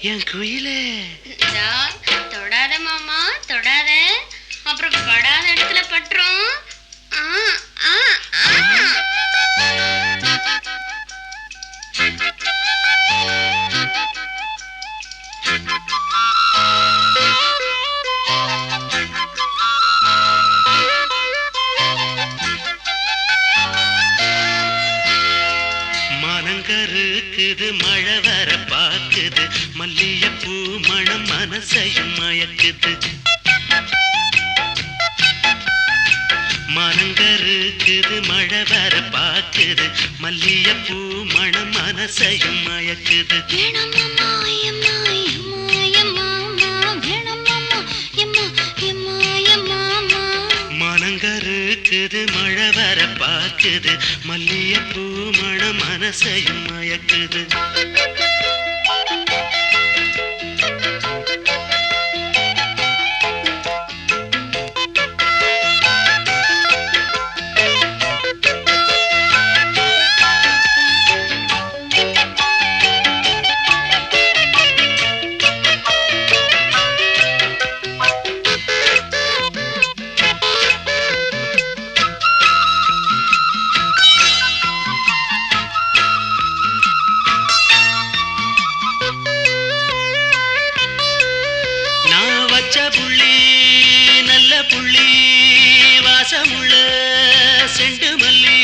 என் குயிலே. தொடாத மாமா தொடாத. அப்புறம் படாத இடத்துல பட்டுரும். மனங்கருக்குது மழை மனசையும் மயக்குது. மனங்கருக்குது மழை வர பாக்குது. மல்லிகைப்பூ மணம் மனசையும் மயக்குது. மனங்கருக்குது மழை வர பாக்குது. மல்லிகைப்பூ மணம் மனசையும் மயக்குது. செண்டு மல்லி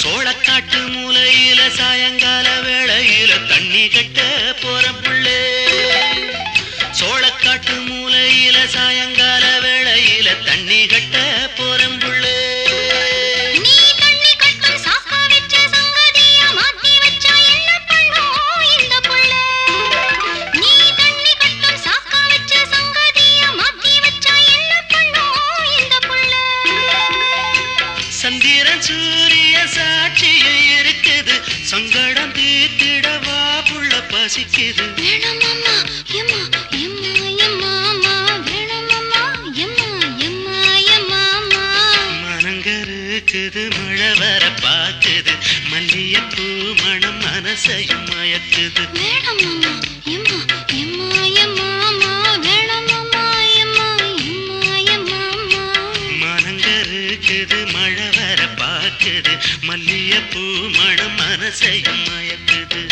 சோழக்காட்டு மூலையில சாயங்கால வேளையில தண்ணி கட்ட போற புள்ளே சங்கடம் தீர்த்திடவா புள்ள பசிக்குது. மனங்கருக்குது மழை வர பாக்குது மல்லிகைப்பூ மணம் மனசையும் மயக்குது. வேணாம் மாமா, எம்மா, எம்மா, எம்மா, மல்லிய பூ மனம் மனசையும் மயக்குது.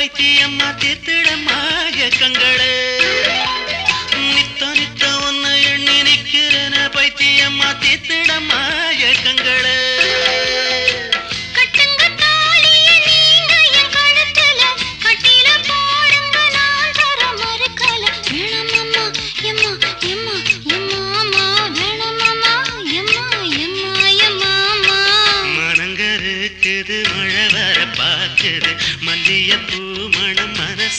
பைத்தியம்மா தீர்த்திடம்மா கங்களே நித்த நித்த ஒன்ன எண்ணி நிக்கிறன பைத்தியம்மா தீர்த்திடம்மா கங்களே கட்டுங்க தாலிய நீங்க என் கழுத்துல, கட்டில போடுங்க நான் தர மறுக்கல. வேணாம் மாமா, எம்மா, எம்மா, எம்மா, அம்மா. வேணாம் மாமா, எம்மா, எம்மா, எம்மா, அம்மா. மனங்கருக்குது மழை வர பாக்குது மல்லிகைப்பூ மணம்